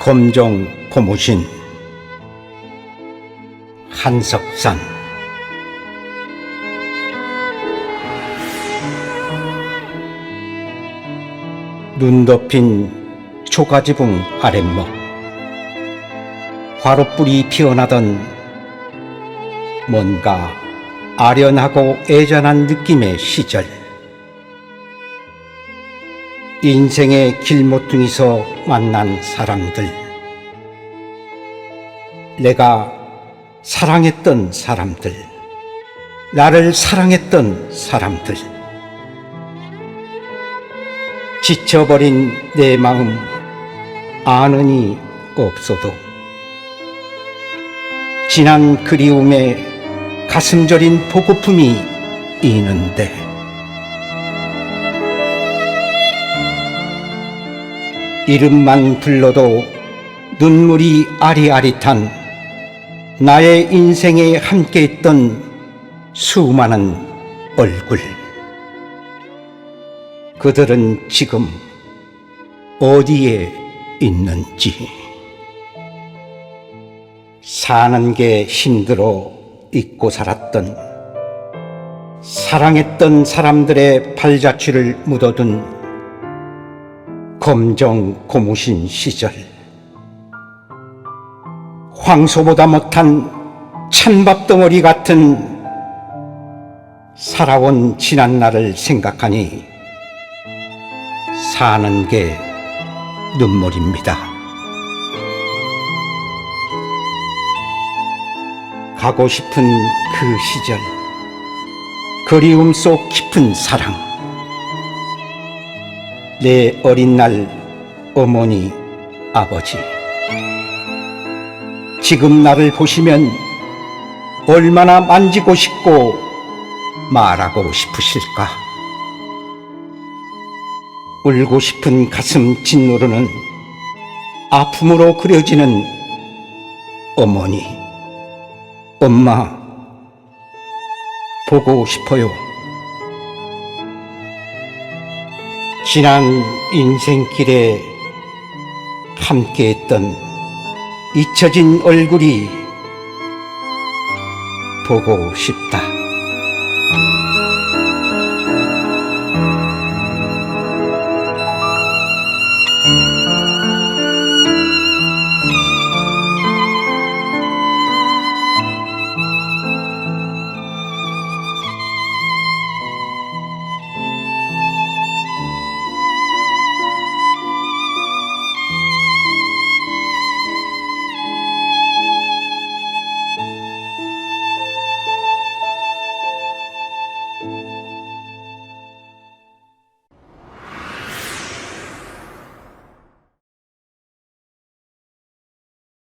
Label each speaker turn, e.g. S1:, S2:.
S1: 검정 고무신 한석산. 눈 덮인 초가지붕 아랫목 화롯불이 피어나던 뭔가 아련하고 애잔한 느낌의 시절 인생의 길모퉁이서 만난 사람들. 내가 사랑했던 사람들. 나를 사랑했던 사람들. 지쳐버린 내 마음 아는이 없어도 지난 그리움에 가슴 저린 보고픔이 있는데 이름만 불러도 눈물이 아리아릿한 나의 인생에 함께했던 수많은 얼굴. 그들은 지금 어디에 있는지. 사는 게 힘들어 잊고 살았던 사랑했던 사람들의 발자취를 묻어둔 검정 고무신 시절 황소보다 못한 찬밥 덩어리 같은 살아온 지난 날을 생각하니 사는 게 눈물입니다. 가고 싶은 그 시절, 그리움 속 깊은 사랑. 내 어린 날 어머니, 아버지. 지금 나를 보시면 얼마나 만지고 싶고 말하고 싶으실까? 울고 싶은 가슴 짓누르는 아픔으로 그려지는 어머니, 엄마, 보고 싶어요. 지난 인생길에 함께했던 잊혀진 얼굴이 보고 싶다.